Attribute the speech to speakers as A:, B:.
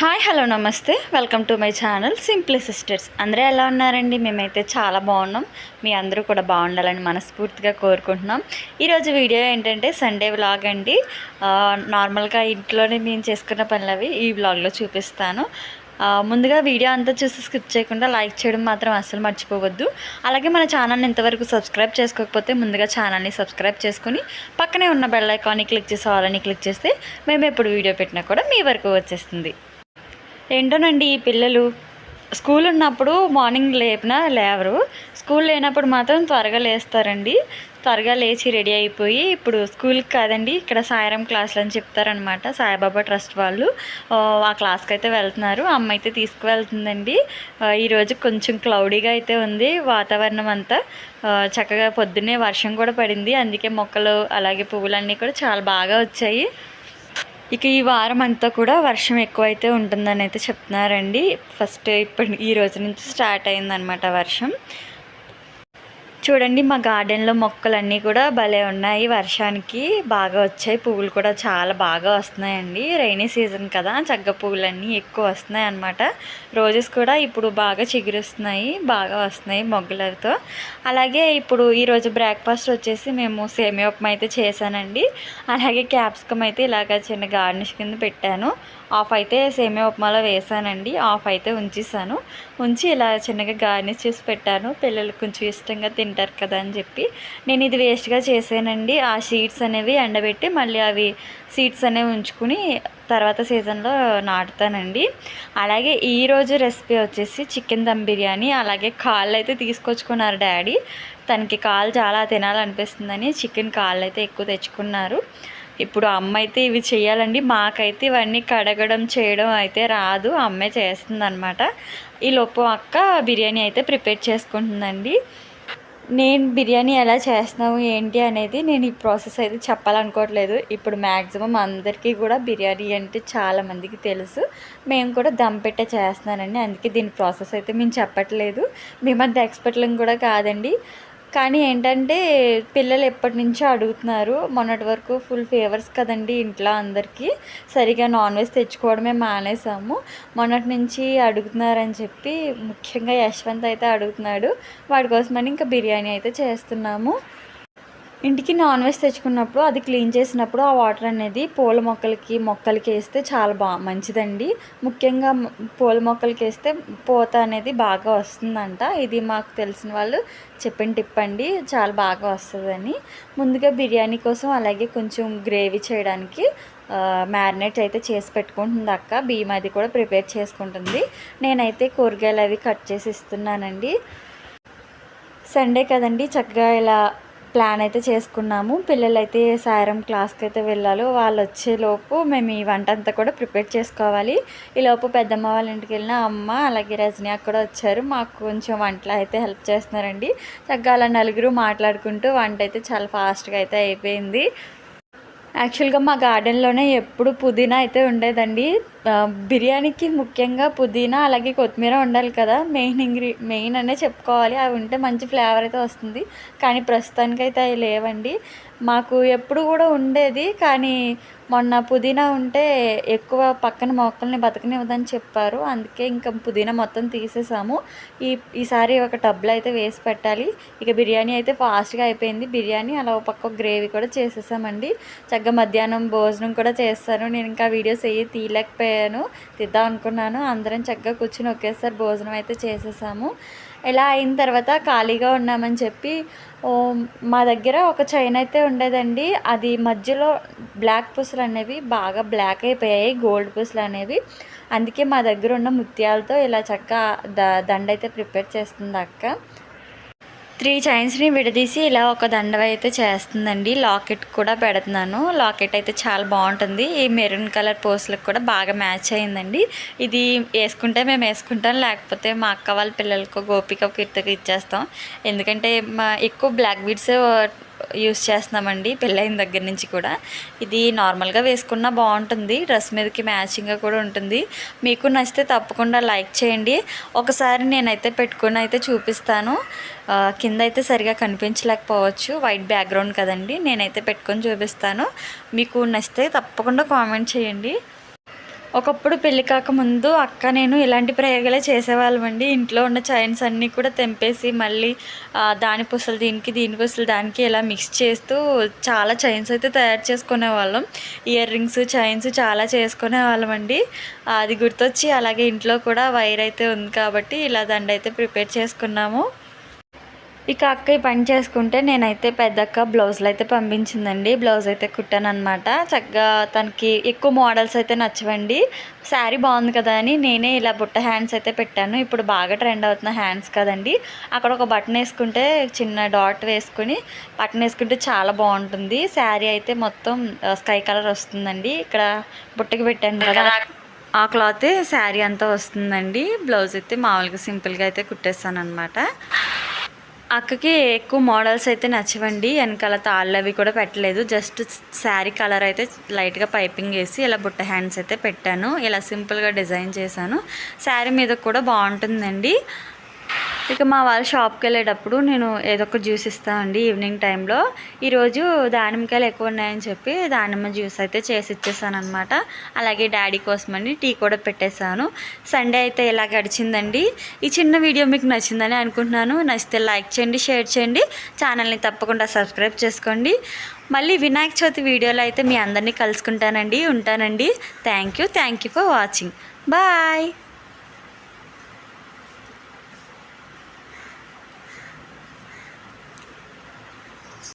A: Hi hello namaste. Welcome to my channel simply sisters. అందరూ ఎలా ఉన్నారండి? మేమైతే చాలా బాగున్నాం. మీ అందరూ కూడా బాగుండాలని మనస్ఫూర్తిగా కోరుకుంటున్నాం. ఈరోజు వీడియో ఏంటంటే సండే వ్లాగ్ అండి. నార్మల్గా ఇంట్లోనే మేము చేసుకున్న పనులు అవి ఈ వ్లాగ్లో చూపిస్తాను. ముందుగా వీడియో అంతా చూసి స్కిప్ చేయకుండా లైక్ చేయడం మాత్రం అస్సలు మర్చిపోవద్దు. అలాగే మన ఛానల్ని ఇంతవరకు సబ్స్క్రైబ్ చేసుకోకపోతే ముందుగా ఛానల్ని సబ్స్క్రైబ్ చేసుకుని పక్కనే ఉన్న బెల్ ఐకాన్ని క్లిక్ చేసి ఆలని క్లిక్ చేస్తే మేము ఎప్పుడు వీడియో పెట్టినా కూడా మీ వరకు వచ్చేస్తుంది. ఏంటోనండి ఈ పిల్లలు? స్కూల్ ఉన్నప్పుడు మార్నింగ్ లేపినా లేవరు. స్కూల్ లేనప్పుడు మాత్రం త్వరగా లేస్తారండి. త్వరగా లేచి రెడీ అయిపోయి ఇప్పుడు స్కూల్కి కాదండి ఇక్కడ సాయరం క్లాసులు అని చెప్తారనమాట సాయిబాబా ట్రస్ట్ వాళ్ళు. ఆ, క్లాస్కి అయితే వెళ్తున్నారు. అమ్మ అయితే తీసుకువెళ్తుందండి. ఈరోజు కొంచెం క్లౌడీగా అయితే ఉంది వాతావరణం అంతా. చక్కగా పొద్దున్నే వర్షం కూడా పడింది. అందుకే మొక్కలు అలాగే పువ్వులన్నీ కూడా చాలా బాగా వచ్చాయి. ఇక ఈ వారం అంతా కూడా వర్షం ఎక్కువైతే ఉంటుందని అయితే చెప్తున్నారండి. ఫస్ట్ ఇప్పటి ఈ రోజు నుంచి స్టార్ట్ అయిందనమాట వర్షం. చూడండి మా గార్డెన్లో మొక్కలన్నీ కూడా భలే ఉన్నాయి. వర్షానికి బాగా వచ్చాయి. పువ్వులు కూడా చాలా బాగా వస్తున్నాయండి. రైనీ సీజన్ కదా చగ్గ పువ్వులన్నీ ఎక్కువ వస్తున్నాయి అన్నమాట. రోజెస్ కూడా ఇప్పుడు బాగా చిగురుస్తున్నాయి బాగా వస్తున్నాయి మొగ్గలతో. అలాగే ఇప్పుడు ఈరోజు బ్రేక్ఫాస్ట్ వచ్చేసి మేము సేమియా ఉప్మా అయితే చేశానండి. అలాగే క్యాప్సికమ్ అయితే ఇలాగ చిన్న గార్నిష్ కింద పెట్టాను. ఆఫ్ అయితే సేమియా ఉప్మాలో వేసానండి. ఆఫ్ అయితే ఉంచేసాను. ఉంచి ఇలా చిన్నగా గార్నిష్ చేసి పెట్టాను. పిల్లలు కొంచెం ఇష్టంగా తింటారు కదా అని చెప్పి. నేను ఇది వేస్ట్గా చేసానండి ఆ సీడ్స్ అనేవి ఎండబెట్టి మళ్ళీ అవి సీడ్స్ అనేవి ఉంచుకుని తర్వాత సీజన్లో నాటుతానండి. అలాగే ఈరోజు రెసిపీ వచ్చేసి చికెన్ దమ్ బిర్యానీ అలాగే కాళ్ళు అయితే తీసుకొచ్చుకున్నారు డాడీ. తనకి కాళ్ళు చాలా తినాలనిపిస్తుందని చికెన్ కాళ్ళు అయితే ఎక్కువ తెచ్చుకున్నారు. ఇప్పుడు అమ్మ అయితే ఇవి చేయాలండి. మాకైతే ఇవన్నీ కడగడం చేయడం అయితే రాదు. అమ్మే చేస్తుంది అనమాట ఈ లోపు అక్క బిర్యానీ అయితే ప్రిపేర్ చేసుకుంటుందండి. నేను బిర్యానీ ఎలా చేస్తున్నావు ఏంటి అనేది నేను ఈ ప్రాసెస్ అయితే చెప్పాలనుకోవట్లేదు. ఇప్పుడు మ్యాక్సిమం అందరికీ కూడా బిర్యానీ అంటే చాలా మందికి తెలుసు. మేము కూడా దమ్ పెట్టే చేస్తున్నానండి. అందుకే దీని ప్రాసెస్ అయితే మేము చెప్పట్లేదు. మేము అంత ఎక్స్పర్ట్లం కూడా కాదండి. కానీ ఏంటంటే పిల్లలు ఎప్పటి నుంచో అడుగుతున్నారు మొన్నటి వరకు ఫుల్ ఫేవర్స్ కదండి ఇంట్లో అందరికీ. సరిగా నాన్ వెజ్ తెచ్చుకోవడమే మానేసాము మొన్నటి నుంచి అడుగుతున్నారని చెప్పి ముఖ్యంగా యశ్వంత్ అయితే అడుగుతున్నాడు. వాడి కోసమని ఇంకా బిర్యానీ అయితే చేస్తున్నాము. ఇంటికి నాన్ వెజ్ తెచ్చుకున్నప్పుడు అది క్లీన్ చేసినప్పుడు ఆ వాటర్ అనేది పూల మొక్కలకి మొక్కలకి వేస్తే చాలా బా మంచిదండి. ముఖ్యంగా పూల మొక్కలకి వేస్తే పూత అనేది బాగా వస్తుందంట. ఇది మాకు తెలిసిన వాళ్ళు చెప్పిన టిప్ అండి. చాలా బాగా వస్తుందని. ముందుగా బిర్యానీ కోసం అలాగే కొంచెం గ్రేవీ చేయడానికి మ్యారినేట్ అయితే చేసి పెట్టుకుంటుంది అక్క. బియ్యం అది కూడా ప్రిపేర్ చేసుకుంటుంది. నేనైతే కూరగాయలు అవి కట్ చేసి ఇస్తున్నానండి. సండే కదండి చక్కగా ఇలా ప్లాన్ అయితే చేసుకున్నాము. పిల్లలైతే సాయరం సాయంత్రం క్లాస్కి అయితే వెళ్ళాలి. వాళ్ళు వచ్చేలోపు మేము ఈ వంట అంతా కూడా ప్రిపేర్ చేసుకోవాలి. ఈలోపు పెద్దమ్మ వాళ్ళ ఇంటికి వెళ్ళిన అమ్మ అలాగే రజనీ అక్కడ వచ్చారు. మాకు కొంచెం వంటలు అయితే హెల్ప్ చేస్తున్నారండి. చక్కగా అలా నలుగురు మాట్లాడుకుంటూ వంట అయితే చాలా ఫాస్ట్గా అయితే అయిపోయింది. యాక్చువల్గా మా గార్డెన్లోనే ఎప్పుడు పుదీనా అయితే ఉండేదండి. బిర్యానీకి ముఖ్యంగా పుదీనా అలాగే కొత్తిమీర ఉండాలి కదా. మెయిన్ ఇంగ్రీ మెయిన్ అనే చెప్పుకోవాలి. అవి ఉంటే మంచి ఫ్లేవర్ అయితే వస్తుంది. కానీ ప్రస్తుతానికైతే అవి లేవండి. మాకు ఎప్పుడు కూడా ఉండేది. కానీ మొన్న పుదీనా ఉంటే ఎక్కువ పక్కన మొక్కల్ని బతకనివ్వదని చెప్పారు. అందుకే ఇంకా పుదీనా మొత్తం తీసేసాము. ఈ ఈసారి ఒక టబ్లో అయితే వేసి పెట్టాలి. ఇక బిర్యానీ అయితే ఫాస్ట్గా అయిపోయింది. బిర్యానీ అలా ఒక పక్క గ్రేవీ కూడా చేసేసామండి. చక్కగా మధ్యాహ్నం భోజనం కూడా చేస్తాను నేను ఇంకా వీడియోస్ అయ్యి తీయలేకపోయాను. తీద్దాం అనుకున్నాను. అందరం చక్కగా కూర్చుని ఒకేసారి భోజనం అయితే చేసేసాము. ఇలా అయిన తర్వాత ఖాళీగా ఉన్నామని చెప్పి ఓ, మా దగ్గర ఒక చైన్ అయితే ఉండేదండి. అది మధ్యలో బ్లాక్ పూసలు అనేవి బాగా బ్లాక్ అయిపోయాయి గోల్డ్ పూసలు అనేవి. అందుకే మా దగ్గర ఉన్న ముత్యాలతో ఇలా చక్కగా ద దండ అయితే ప్రిపేర్ చేస్తుంది అక్క. త్రీ చైన్స్ని విడదీసి ఇలా ఒక దండవ అయితే చేస్తుందండి. లాకెట్ కూడా పెడుతున్నాను. లాకెట్ అయితే చాలా బాగుంటుంది. ఈ మెరూన్ కలర్ పోస్లకు కూడా బాగా మ్యాచ్ అయిందండి. ఇది వేసుకుంటే మేము వేసుకుంటాం. లేకపోతే మా అక్క వాళ్ళ పిల్లలకు గోపిక కీర్తకి ఇచ్చేస్తాం. ఎందుకంటే మా ఎక్కువ బ్లాక్ బీడ్స్ యూస్ చేస్తున్నామండి పెళ్ళైన దగ్గర నుంచి కూడా. ఇది నార్మల్గా వేసుకున్నా బాగుంటుంది డ్రెస్ మీదకి మ్యాచింగ్గా కూడా ఉంటుంది. మీకు నచ్చితే తప్పకుండా లైక్ చేయండి. ఒకసారి నేనైతే పెట్టుకుని అయితే చూపిస్తాను. కింద అయితే సరిగా కనిపించలేకపోవచ్చు వైట్ బ్యాక్గ్రౌండ్ కదండి నేనైతే పెట్టుకొని చూపిస్తాను. మీకు నచ్చితే తప్పకుండా కామెంట్ చేయండి. ఒకప్పుడు పెళ్ళి కాకముందు అక్క నేను ఇలాంటి ప్రయోగాలే చేసేవాళ్ళమండి. ఇంట్లో ఉన్న చైన్స్ అన్నీ కూడా తెంపేసి మళ్ళీ దాని పుసలు దీనికి దీని పుసలు దానికి ఇలా మిక్స్ చేస్తూ చాలా చైన్స్ అయితే తయారు చేసుకునే వాళ్ళం ఇయర్ రింగ్స్ చైన్స్ చాలా చేసుకునే వాళ్ళం అండి అది గుర్తొచ్చి అలాగే ఇంట్లో కూడా వైర్ అయితే ఉంది కాబట్టి ఇలా దండ అయితే ప్రిపేర్ చేసుకున్నాము. ఇక అక్క ఈ పని చేసుకుంటే నేనైతే పెద్దక్క బ్లౌజులు అయితే పంపించిందండి. బ్లౌజ్ అయితే కుట్టాను అనమాట చక్కగా తనకి ఎక్కువ మోడల్స్ అయితే నచ్చవండి. శారీ బాగుంది కదా అని నేనే ఇలా బుట్ట హ్యాండ్స్ అయితే పెట్టాను. ఇప్పుడు బాగా ట్రెండ్ అవుతున్న హ్యాండ్స్ కదండి. అక్కడ ఒక బటన్ వేసుకుంటే చిన్న డాట్ వేసుకుని బటన్ వేసుకుంటే చాలా బాగుంటుంది. శారీ అయితే మొత్తం స్కై కలర్ వస్తుందండి. ఇక్కడ బుట్టకి పెట్టాను కదా. ఆ క్లాత్ శారీ అంతా వస్తుందండి. బ్లౌజ్ అయితే మామూలుగా సింపుల్గా అయితే కుట్టేస్తాను అనమాట అక్కకి ఎక్కువ మోడల్స్ అయితే నచ్చవండి. వెనకాల తాళ్ళు అవి కూడా పెట్టలేదు. జస్ట్ శారీ కలర్ అయితే లైట్గా పైపింగ్ వేసి ఇలా బుట్ట హ్యాండ్స్ అయితే పెట్టాను. ఇలా సింపుల్గా డిజైన్ చేశాను. శారీ మీద కూడా బాగుంటుందండి. ఇక మా వాళ్ళ షాప్కి వెళ్ళేటప్పుడు నేను ఏదో ఒక జ్యూస్ ఇస్తామండి ఈవినింగ్ టైంలో ఈరోజు దానిమ్మకాయలు ఎక్కువ ఉన్నాయని చెప్పి దానిమ్మ జ్యూస్ అయితే చేసి ఇచ్చేసాను అనమాట అలాగే డాడీ కోసమని టీ కూడా పెట్టేశాను. సండే అయితే ఇలా గడిచిందండి. ఈ చిన్న వీడియో మీకు నచ్చిందని అనుకుంటున్నాను. నచ్చితే లైక్ చేయండి షేర్ చేయండి. ఛానల్ని తప్పకుండా సబ్స్క్రైబ్ చేసుకోండి. మళ్ళీ వినాయక చవితి వీడియోలో అయితే మీ అందరినీ కలుసుకుంటానండి ఉంటానండి. Thank you thank you for watching bye